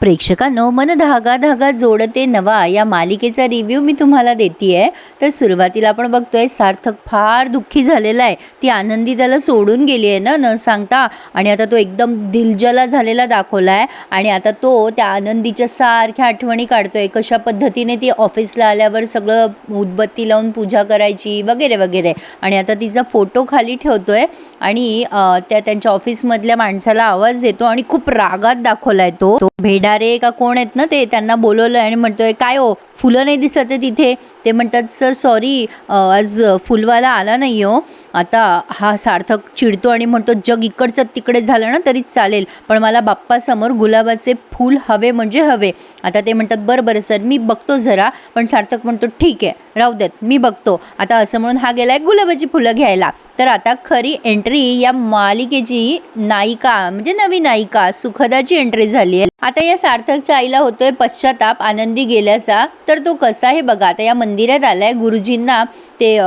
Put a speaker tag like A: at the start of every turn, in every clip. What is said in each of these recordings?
A: प्रेक्षकांनो मन धागा धागा जोडते नवा या मालिकेचा रिव्ह्यू मी तुम्हाला देते तर सुरुवातीला आपण बघतोय सार्थक फार दुःखी झालेला आहे. ती आनंदी त्याला सोडून गेली आहे ना न सांगता. आणि आता तो एकदम दिलजला झालेला दाखवला आहे आणि आता तो त्या आनंदीच्या सारख्या आठवणी काढतोय. कशा पद्धतीने ती ऑफिसला आल्यावर सगळं उदबत्ती लावून पूजा करायची वगैरे वगैरे. आणि आता तिचा फोटो खाली ठेवतोय. आणि त्या त्यांच्या ऑफिसमधल्या माणसाला आवाज देतो आणि खूप रागात दाखवला आहे तो भेट भंडारे का कोण आहेत ना ते त्यांना बोलवलं आणि म्हणतो आहे काय हो फुलं नाही दिसत आहे तिथे ते म्हणतात सर सॉरी आज फुलवाला आला नाही हो. आता हा सार्थक चिडतो आणि म्हणतो जग इकडचं तिकडे झालं ना तरी चालेल पण मला बाप्पासमोर गुलाबाचे फूल हवे म्हणजे हवे. आता ते म्हणतात बरं बरं सर मी बघतो जरा. पण सार्थक म्हणतो ठीक आहे राहू देत मी बघतो. आता असं म्हणून हा गेला आहे गुलाबाची फुलं घ्यायला. तर आता खरी एंट्री या मालिकेची नायिका म्हणजे नवी नायिका सुखदाची एंट्री झाली आहे. आता या सार्थकच्या आईला होतोय पश्चाताप आनंदी गेल्याचा. तर तो कसा आहे बघा आता या मंदिरात आलाय गुरुजींना ते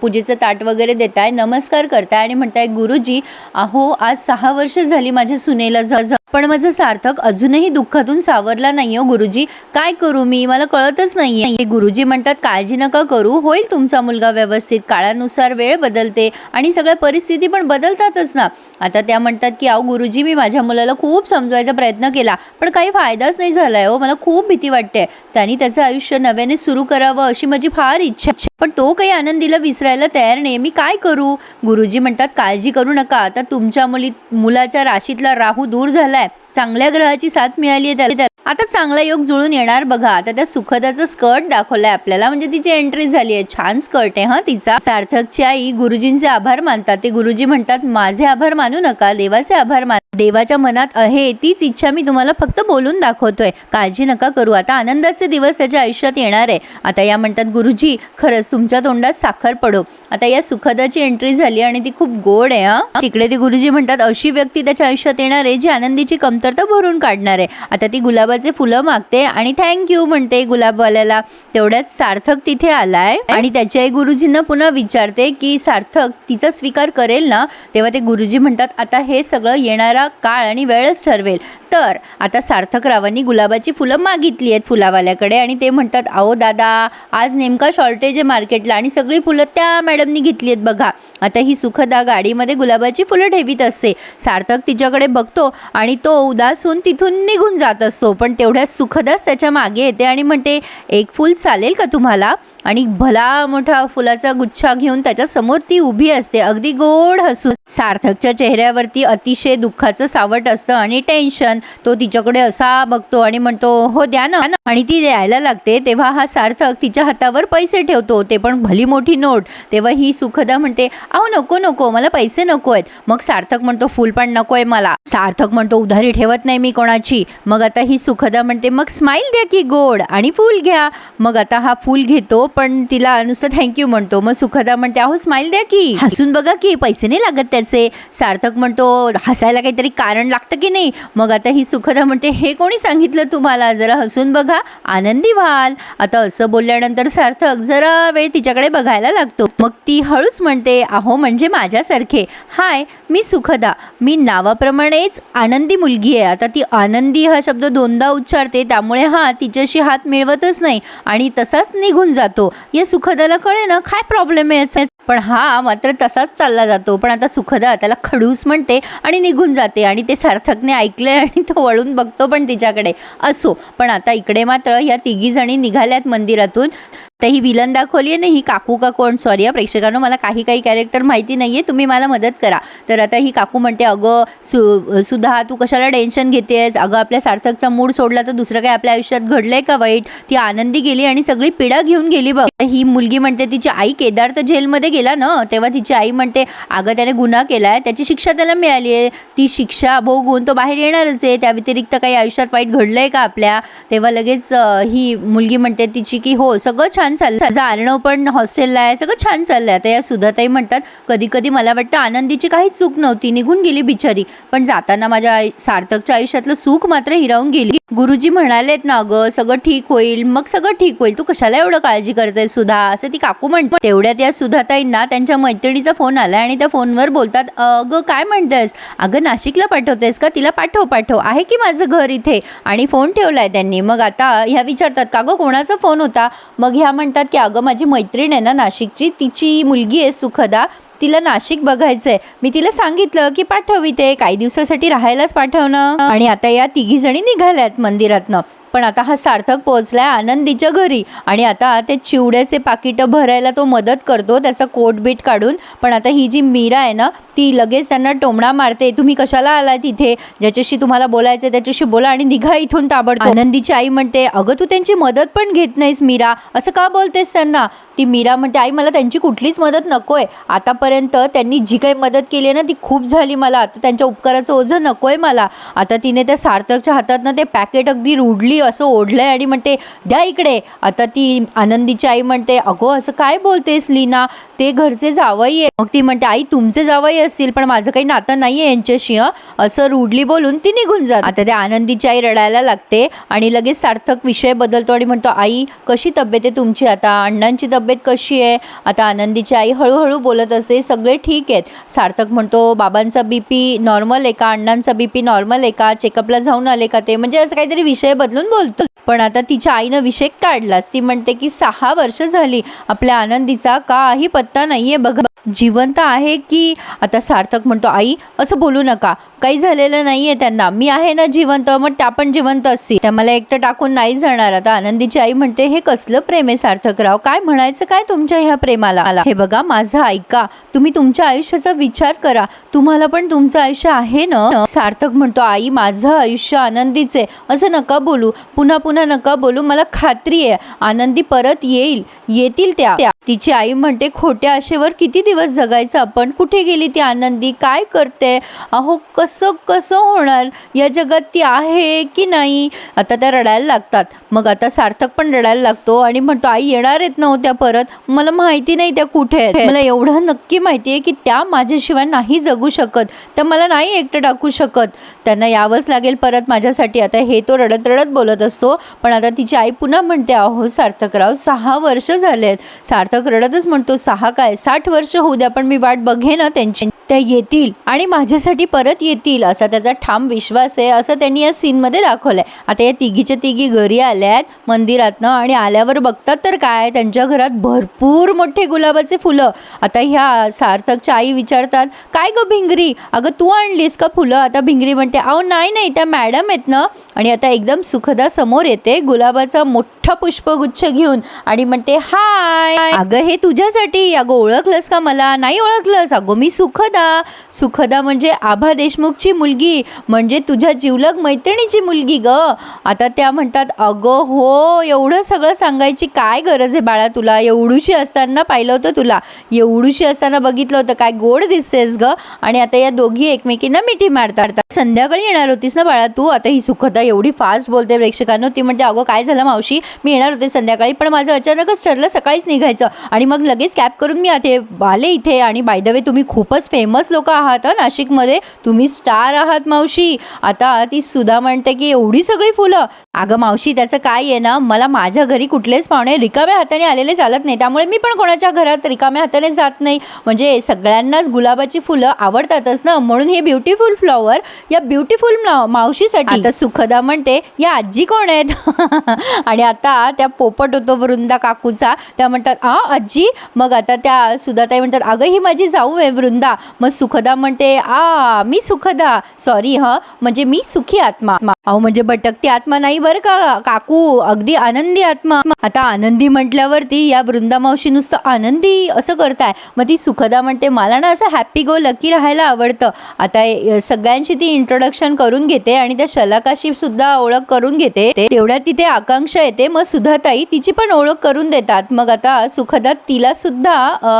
A: पूजेचं ताट वगैरे देताय नमस्कार करताय आणि म्हणताय गुरुजी अहो आज सहा वर्ष झाली माझ्या सुनेला झ झ- पण माझं सार्थक अजूनही दुःखातून सावरला नाही हो गुरुजी. काय करू मी? मला कळतच नाहीये. गुरुजी म्हणतात काळजी नका करू. होईल तुमचा मुलगा व्यवस्थित. काळानुसार वेळ बदलते आणि सगळ्या परिस्थिती पण बदलतातच ना. आता त्या म्हणतात की अहो गुरुजी मी माझ्या मुलाला खूप समजवायचा प्रयत्न केला पण काही फायदाच नाही झालाय हो. मला खूप भीती वाटते त्यांनी त्याचं आयुष्य नव्याने सुरू करावं अशी माझी फार इच्छा पण तो काही आनंदीला विसरायला तयार नाही. मी काय करू? गुरुजी म्हणतात काळजी करू नका. आता तुमच्या मुली मुलाच्या राशीतला राहू दूर झालाय. चांगल्या ग्रहाची साथ मिळाली आहे त्याला. आता चांगला योग जुळून येणार बघा. आता त्या सुखदाचं स्कर्ट दाखवलंय आपल्याला. म्हणजे तिची एंट्री झाली आहे छान स्कर्ट आहे हा तिचा. सार्थकची आई गुरुजींचे आभार मानतात. ते गुरुजी म्हणतात माझे आभार मानू नका देवाचे आभार मान देवाच्या मनात आहे तीच इच्छा मी तुम्हाला फक्त बोलून दाखवतोय. काळजी नका करू. आता आनंदाचे दिवस त्याच्या आयुष्यात येणार आहे. आता या म्हणतात गुरुजी खरंच तुमच्या तोंडात साखर पडो. आता या सुखदाची एंट्री झाली आणि ती खूप गोड आहे हा. तिकडे ते गुरुजी म्हणतात अशी व्यक्ती त्याच्या आयुष्यात येणार आहे जी आनंदीची कमतरता भरून काढणार आहे. आता ती गुलाबाचे फुलं मागते आणि थँक्यू म्हणते गुलाबवाल्याला. तेवढ्यात सार्थक तिथे आलाय. आणि त्याच्या आई गुरुजींना पुन्हा विचारते की सार्थक तिचा स्वीकार करेल ना? तेव्हा ते गुरुजी म्हणतात आता हे सगळं येणारा काळ आणि वेळच ठरवेल. तर आता सार्थक रावांनी गुलाबाची फुलं मागितली आहेत फुलावाल्याकडे आणि ते म्हणतात अहो दादा आज नेमका शॉर्टेज आहे मार्केटला आणि सगळी फुलं त्या मॅडमनी घेतली आहेत बघा. आता ही सुखदा गाडीमध्ये गुलाबाची फुलं ठेवीत असते. सार्थक तिच्याकडे बघतो आणि तो उदास होऊन तिथून निघून जात असतो. पण तेवढ्या सुखदाच त्याच्यामागे येते आणि म्हणते एक फूल चालेल का तुम्हाला? आणि भला मोठा फुलाचा गुच्छा घेऊन त्याच्यासमोर ती उभी असते. अगदी गोड हसून सार्थकच्या चेहऱ्यावरती अतिशय दुःखाचं सावट असतं आणि टेन्शन तो तिच्याकडे असा बघतो आणि म्हणतो हो द्या ना. आणि ती द्यायला लागते. तेव्हा हा सार्थक तिच्या हातावर पैसे ठेवतो. ते पण भली मोठी नोट. तेव्हा ही सुखदा म्हणते अहो नको नको मला पैसे नको आहेत. मग सार्थक म्हणतो फुल पण नको आहे मला. सार्थक म्हणतो उधारी ठेवत नाही मी कोणाची. मग आता ही सुखदा म्हणते मग स्माईल द्या की गोड आणि फूल घ्या. मग आता हा फूल घेतो पण तिला नुसतं थँक्यू म्हणतो. मग सुखदा म्हणते अहो स्माईल द्या की. हसून बघा की पैसे नाही लागत त्याचे. सार्थक म्हणतो हसायला काहीतरी कारण लागतं की नाही? मग आता ही सुखदा म्हणते हे कोणी सांगितलं तुम्हाला? जरा हसून बघा. आनंदी व्हाल. आता असं बोलल्यानंतर सार्थक जरा वेळ तिच्याकडे बघायला लागतो. मग ती हळूच म्हणते अहो म्हणजे माझ्यासारखे. हाय मी सुखदा. मी नावाप्रमाणेच आनंदी मुलगी आहे. आता ती आनंदी हा शब्द दोन दोनदा उच्चारते त्यामुळे हा तिच्याशी हात मिळवतच नाही आणि तसाच निघून जातो. या सुखदाला कळे ना काय प्रॉब्लेम आहे याचा? पण हा मात्र तसाच चालला जातो. पण आता सुखदा त्याला खडूस म्हणते आणि निघून जाते आणि ते सार्थकने ऐकले आणि तो वळून बघतो पण तिच्याकडे. असो पण आता इकडे मात्र या तिघी जणी निघाल्यात मंदिरातून. तर ही विलन दाखवली आहे ना ही काकू का कोण? सॉरी या प्रेक्षकांनो मला काही काही कॅरेक्टर माहिती नाही आहे तुम्ही मला मदत करा. तर आता ही काकू म्हणते अगं सु सुधा तू कशाला टेन्शन घेतेस अगं आपल्या सार्थकचा मूड सोडला तर दुसरं काही आपल्या आयुष्यात घडलंय का वाईट? ती आनंदी गेली आणि सगळी पिढा घेऊन गेली बघ. ही मुलगी म्हणते तिची आई केदार तर जेलमध्ये गेला ना तेव्हा तिची आई म्हणते अगं त्याने गुन्हा केला आहे त्याची शिक्षा त्याला मिळाली आहे. ती शिक्षा भोगून तो बाहेर येणारच आहे. त्या व्यतिरिक्त काही आयुष्यात वाईट घडलंय का आपल्या? तेव्हा लगेच ही मुलगी म्हणते तिची की हो सगळं छान चाललं माझं पण हॉस्टेलला आहे सगळं छान चाललंय. आता या सुधाताई म्हणतात कधी कधी मला वाटतं आनंदीची काही चूक नव्हती निघून गेली बिचारी. पण जाताना माझ्या आयु- सार्थकच्या आयुष्यातलं सुख मात्र हिरावून गेली. गुरुजी म्हणालेत ना अगं सगळं ठीक होईल मग सगळं ठीक होईल तू कशाला एवढं काळजी करते सुधा? असं ती काकू म्हणते. तेवढ्यात या सुधाताईंना त्यांच्या मैत्रिणीचा फोन आला आणि त्या फोनवर बोलतात अगं काय म्हणतेस? अगं नाशिकला पाठवतेस का? तिला पाठव पाठव. आहे की माझं घर इथे? आणि फोन ठेवलाय त्यांनी. मग आता ह्या विचारतात का गं कोणाचा फोन होता? मग ह्या म्हणतात की अगं माझी मैत्रीण आहे ना नाशिकची तिची मुलगी आहे सुखदा तिला नाशिक बघायचंय. मी तिला सांगितलं की पाठव इथे काही दिवसासाठी राहायलाच पाठवणं आणि आता या तिघी जणी निघाल्यात मंदिरातनं. पण आता हा सार्थक पोहोचलाय आनंदीच्या घरी आणि आता ते चिवड्याचे पाकिटं भरायला तो मदत करतो त्याचा कोट बीट काढून. पण आता ही जी मीरा आहे ना ती लगेच त्यांना टोमणा मारते. तुम्ही कशाला आला तिथे? ज्याच्याशी तुम्हाला बोलायचं त्याच्याशी बोला आणि निघा इथून ताबडतोब. आनंदीची आई म्हणते अगं तू त्यांची मदत पण घेत नाहीस मीरा. असं का बोलतेस त्यांना? ती मीरा म्हणते आई मला त्यांची कुठलीच मदत नको आहे आतापर्यंत त्यांनी जी काही मदत केली आहे ना ती खूप झाली मला. आता त्यांच्या उपकाराचं ओझं नको आहे मला. आता तिने त्या सार्थकच्या हातातनं ते पॅकेट अगदी रुडली असं ओढलंय आणि म्हणते द्या इकडे. आता ती आनंदीची आई म्हणते अगो असं काय बोलतेस लीना? ते घरचे जावई आहे मग ती म्हणते आई तुमचे जावई असतील पण माझं काही नातं नाही आहे यांच्याशी असं रुडली बोलून ती निघून जात. आता त्या आनंदीची आई रडायला लागते आणि लगेच सार्थक विषय बदलतो आणि म्हणतो आई कशी तब्येत आहे तुमची आता? अण्णांची तब्येत कशी आहे? आता आनंदीची आई हळूहळू बोलत असते सगळे ठीक आहेत. सार्थक म्हणतो बाबांचा बी पी नॉर्मल आहे का? अण्णांचा बी पी नॉर्मल आहे का? चेकअपला जाऊन आले का ते? म्हणजे असं काहीतरी विषय बदलून बोलतो. पण आता तिच्या आईनं विषय काढलाच. ती म्हणते की सहा वर्ष झाली. आपल्या आनंदीचा काही पत्ता नाहीये बघा. जिवंत आहे की आता सार्थक म्हणतो आई असं बोलू नका. काही झालेलं नाहीये त्यांना. मी आहे ना जिवंत मग त्या पण जिवंत असतील. त्या मला एकटं टाकून नाही जाणार. आता आनंदीची आई म्हणते हे कसलं प्रेम आहे सार्थकराव? काय म्हणायचं? काय तुमच्या ह्या प्रेमाला? आला. हे बघा माझं ऐका. तुम्ही तुमच्या आयुष्याचा विचार करा. तुम्हाला पण तुमचं आयुष्य आहे ना? सार्थक म्हणतो आई माझं आयुष्य आनंदीचे असं नका बोलू. पुन्हा पुन्हा नका बोलू मला खात्री आहे आनंदी परत येईल येतील त्या त्या. तिची आई म्हणते खोट्या आशेवर किती दिवस जगायचं? आपण कुठे गेली ती आनंदी? काय करते? अहो कसं कसं होणार? या जगात ती आहे की नाही? आता त्या रडायला लागतात. मग आता सार्थक पण रडायला लागतो आणि म्हणतो आई येणार आहेत नव्हत्या हो परत? मला माहिती नाही त्या कुठे आहेत. मला एवढं नक्की माहिती आहे की त्या माझ्याशिवाय नाही जगू शकत. त्या मला नाही एकटं टाकू शकत. त्यांना यावंच लागेल परत माझ्यासाठी. आता हे तो रडत रडत बोलत असतो. पण आता तिची आई पुन्हा म्हणते अहो सार्थकराव सहा वर्ष झाले आहेत सार्थ सार्थक रडतच म्हणतो सहा काय? साठ वर्ष होऊ द्या पण मी वाट बघेन त्यांची. त्या येतील आणि माझ्यासाठी परत येतील असा त्याचा ठाम विश्वास आहे असं त्यांनी या सीनमध्ये दाखवलंय. आता या तिघीच्या तिघी घरी आल्या आहेत मंदिरातनं आणि आल्यावर बघतात तर काय त्यांच्या घरात भरपूर मोठे गुलाबाचे फुलं. आता ह्या सार्थकच्या आई विचारतात काय गं भिंगरी? अगं तू आणलीस का फुलं? आता भिंगरी म्हणते अहो नाही नाही त्या मॅडम आहेत ना. आणि आता एकदम सुखदा समोर येते गुलाबाचा मोठा पुष्पगुच्छ घेऊन आणि म्हणते हाय अगं हे तुझ्यासाठी? अगं ओळखलंस का मला? नाही ओळखलंस? अगं मी सुखदा सुखदा. म्हणजे आभा देशमुखची मुलगी म्हणजे तुझ्या जिवलग मैत्रिणीची मुलगी ग. आता त्या म्हणतात अगं हो एवढं सगळं सांगायची काय गरज आहे बाळा तुला? एवढूशी असताना पाहिलं होतं तुला. एवढूशी असताना बघितलं होतं काय गोड दिसतेस ग. आणि आता या दोघी एकमेकींना मिठी मारतात. संध्याकाळी येणार होतीस ना बाळा तू? आता ही सुखदा एवढी फास्ट बोलते प्रेक्षकांनो. ती म्हणते अगं काय झालं मावशी? मी येणार होते संध्याकाळी पण माझं अचानकच ठरलं सकाळीच निघायचं. आणि मग लगेच कॅब करून मी आता आले इथे. आणि बाय द वे तुम्ही खूपच फेमस लोक आहात नाशिकमध्ये. तुम्ही स्टार आहात मावशी. आता ती सुद्धा म्हणते की एवढी सगळी फुलं. अगं मावशी त्याचं काय आहे ना मला माझ्या घरी कुठलेच पाहुणे रिकाम्या हाताने आलेले चालत नाही. त्यामुळे मी पण कोणाच्या घरात रिकाम्या हाताने जात नाही. म्हणजे सगळ्यांनाच गुलाबाची फुलं आवडतातच ना. म्हणून हे ब्युटिफुल फ्लॉवर या ब्युटिफुल मावशीसाठी. आता सुखदा म्हणते या आजी कोण आहेत? आणि आता त्या पोपट होतो वृंदा काकूचा. त्या म्हणतात आ आजी. मग आता त्या सुधाताई म्हणतात अगं ही माझी जाऊ आहे वृंदा. मग सुखदा म्हणते आ मी सुखदा. सॉरी ह. म्हणजे मी सुखी आत्मा. अहो म्हणजे भटकती आत्मा नाही बरं का काकू? अगदी आनंदी आत्मा. आता आनंदी म्हटल्यावरती या वृंदा मावशी नुसतं आनंदी असं करताय. मग ती सुखदा म्हणते मला ना असं हॅपी गो लकी राहायला आवडतं. आता सगळ्यांशी ती इंट्रोडक्शन करून घेते आणि त्या शलाकाशी सुद्धा ओळख करून घेते. तेवढ्या तिथे आकांक्षा येते. मग सुधाताई तिची पण ओळख करून देतात. मग आता सुखदा तिला सुद्धा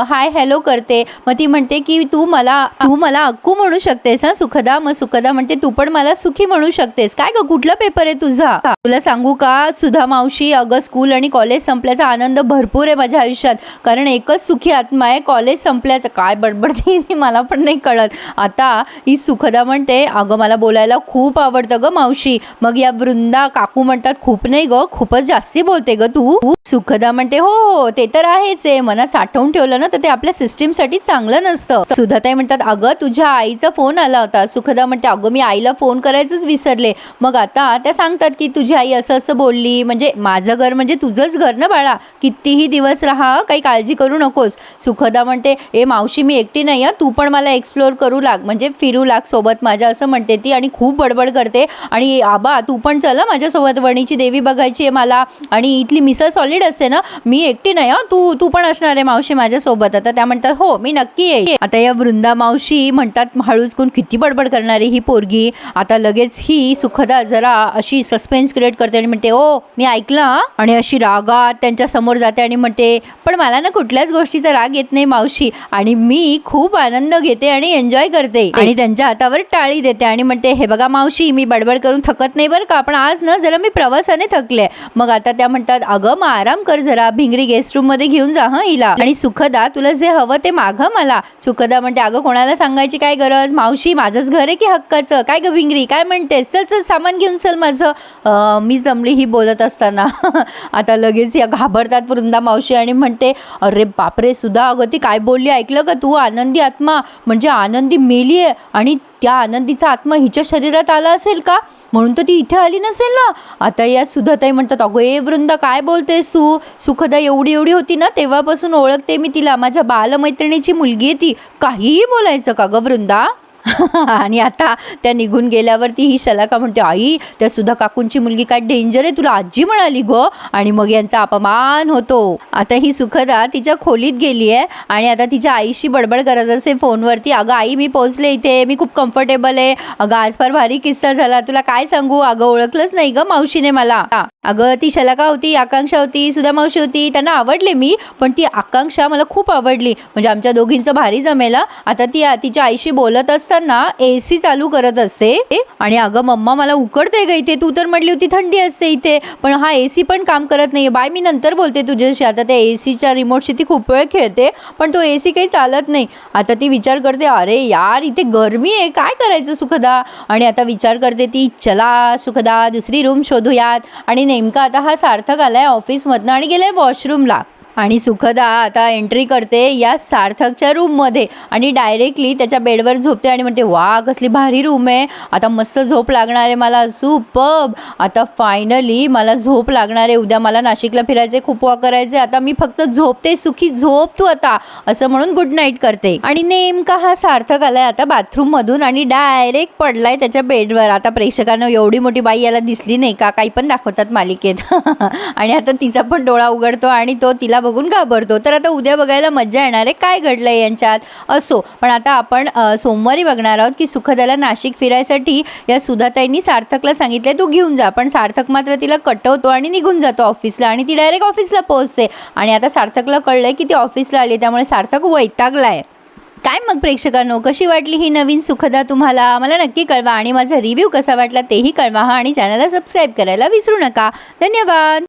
A: हाय हॅलो करते. मग ती म्हणते की तू मला मला तू मला अक्कू म्हणू शकतेस हा? सुखदा मग सुखदा म्हणते तू पण मला सुखी म्हणू शकतेस. काय ग कुठला पेपर आहे तुझा? तुला सांगू का सुधा मावशी अगं स्कूल आणि कॉलेज संपल्याचा आनंद भरपूर आहे माझ्या आयुष्यात. कारण एकच सुखी आत्मा आहे कॉलेज संपल्याचं. काय बडबडते मला पण नाही कळत. आता ही सुखदा म्हणते अगं मला बोलायला खूप आवडतं ग मावशी. मग या वृंदा काकू म्हणतात खूप नाही ग खूपच जास्ती बोलते ग तू. सुखदा म्हणते हो, हो हो ते तर आहेच आहे. मनात साठवून ठेवलं ना तर ते आपल्या सिस्टीमसाठी चांगलं नसतं. सुधाताई म्हणतात अगं तुझ्या आईचा फोन आला होता. सुखदा म्हणते अगं मी आईला फोन करायचंच विसरले. मग आता त्या सांगतात की तुझी आई असं असं बोलली. म्हणजे माझं घर म्हणजे तुझंच घर ना बाळा? कितीही दिवस राहा काही काळजी करू नकोस. सुखदा म्हणते ए मावशी मी एकटी नाही आहे. तू पण मला एक्सप्लोर करू लाग. म्हणजे फिरू लाग सोबत माझ्या असं म्हणते ती आणि खूप बडबड करते. आणि आबा तू पण चला माझ्यासोबत. वणीची देवी बघायची आहे मला. आणि इथली मिसळ सॉलिड असते ना मी एकटी नाही हं. तू तू पण असणार आहे मावशी माझ्यासोबत. आता त्या म्हणतात हो मी नक्की येईल. आता या वृंदा मावशी म्हणतात हळूच कोण किती बडबड करणारी ही पोरगी. आता लगेच ही सुखदा जरा अशी सस्पेन्स क्रिएट करते आणि म्हणते ओ मी ऐकलं हं?" आणि अशी रागात त्यांच्यासमोर जाते आणि म्हणते पण मला ना कुठल्याच गोष्टीचा राग येत नाही मावशी. आणि मी खूप आनंद घेते आणि एन्जॉय करते. आणि त्यांच्या हातावर टाळी देते आणि म्हणते हे बघा मावशी मी बडबड करून थकत नाही बरं का पण आज ना जरा मी प्रवासाने थकले. मग आता त्या म्हणतात अगं मग आराम कर जरा भिंगरी गेस्ट रूममध्ये घेऊन जा हं हिला. आणि सुखदा तुला जे हवं ते माग मला. सुखदा म्हणते अगं कोणाला सांगायची काय गरज? मावशी माझंच घर आहे की हक्काचं? काय ग भिंगरी? काय म्हणतेस? चल चल सामान घेऊन चल माझं. मीच दमली ही बोलत असताना. आता लगेच या घाबरतात वृंदा मावशी आणि म्हणते अरे बापरे सुद्धा अगं ती काय बोलली? ऐकलं का तू? आनंदी आत्मा. म्हणजे आनंदी मेली आहे. आणि त्या आनंदीचा आत्मा हिच्या शरीरात आला असेल का? म्हणून तर ती इथे आली नसेल ना? आता या सुधाताई म्हणतात अगं ए वृंदा काय बोलतेस तू? सुखदा एवढी एवढी होती ना तेव्हापासून ओळखते मी तिला. माझ्या बालमैत्रिणीची मुलगी आहे ती. काहीही बोलायचं का गं वृंदा? आणि आता त्या निघून गेल्यावरती ही शलाका म्हणते आई त्या सुधा काकूंची मुलगी काय डेंजर आहे? तुला आजी म्हणाली गो. आणि मग यांचा अपमान होतो. आता ही सुखदा तिच्या खोलीत गेली आहे आणि आता तिच्या आईशी बडबड करत असते फोनवरती. अगं आई मी पोहोचले इथे. मी खूप कम्फर्टेबल आहे. अगं आज फार भारी किस्सा झाला. तुला काय सांगू? अगं ओळखलंच नाही ग मावशीने मला. अगं ती शलाका होती आकांक्षा होती सुधा मावशी होती. त्यांना आवडले मी पण ती आकांक्षा मला खूप आवडली. म्हणजे आमच्या दोघींचं भारी जमेल आता ती तिच्या आईशी बोलत असते असताना ए सी चालू करत असते. आणि अगं मम्मा मला उकडते ग इथे. तू तर म्हटली होती थंडी असते इथे. पण हा ए सी पण काम करत नाही बाय मी नंतर बोलते तुझ्याशी. आता त्या ए सीच्या रिमोटशी ती खूप वेळ खेळते पण तो ए सी काही चालत नाही. आता ती विचार करते अरे यार इथे गरमी आहे. काय करायचं सुखदा? आणि आता विचार करते ती चला सुखदा दुसरी रूम शोधूयात. आणि नेमका आता हा सार्थक आलाय ऑफिसमधनं आणि गेलाय वॉशरूमला आणि सुखदा आता एंट्री करते या सार्थकच्या रूममध्ये आणि डायरेक्टली त्याच्या बेडवर झोपते आणि म्हणते वा कसली भारी रूम आहे. आता मस्त झोप लागणार आहे मला. सुपब आता फायनली मला झोप लागणार आहे. उद्या मला नाशिकला फिरायचे खूप वा करायचे आता मी फक्त झोपते सुखी झोप तू आता. असं म्हणून गुड नाईट करते. आणि नेमका हा सार्थक आलाय आता बाथरूममधून आणि डायरेक्ट पडलाय त्याच्या बेडवर. आता प्रेक्षकांना एवढी मोठी बाई याला दिसली नाही का? काही पण दाखवतात मालिकेत. आणि आता तिचा पण डोळा उघडतो आणि तो तिला बघून घाबरतो. तर आता उद्या बघायला मजा येणार आहे. काय घडलंय यांच्यात? असो. पण आता आपण सोमवारी बघणार आहोत की सुखदाला नाशिक फिरायसाठी या सुधाताईंनी सार्थकला सांगितले तू घेऊन जा. पण सार्थक मात्र तिला कटवतो आणि निघून जातो ऑफिसला आणि ती डायरेक्ट ऑफिसला पोहोचते. आणि आता सार्थकला कळलंय की ती ऑफिसला आली त्यामुळे सार्थक वैतागला आहे काय मग प्रेक्षकांनो? कशी वाटली ही नवीन सुखदा तुम्हाला? मला नक्की कळवा. आणि माझा रिव्ह्यू कसा वाटला तेही कळवा. हा आणि चॅनलला सबस्क्राईब करायला विसरू नका. धन्यवाद!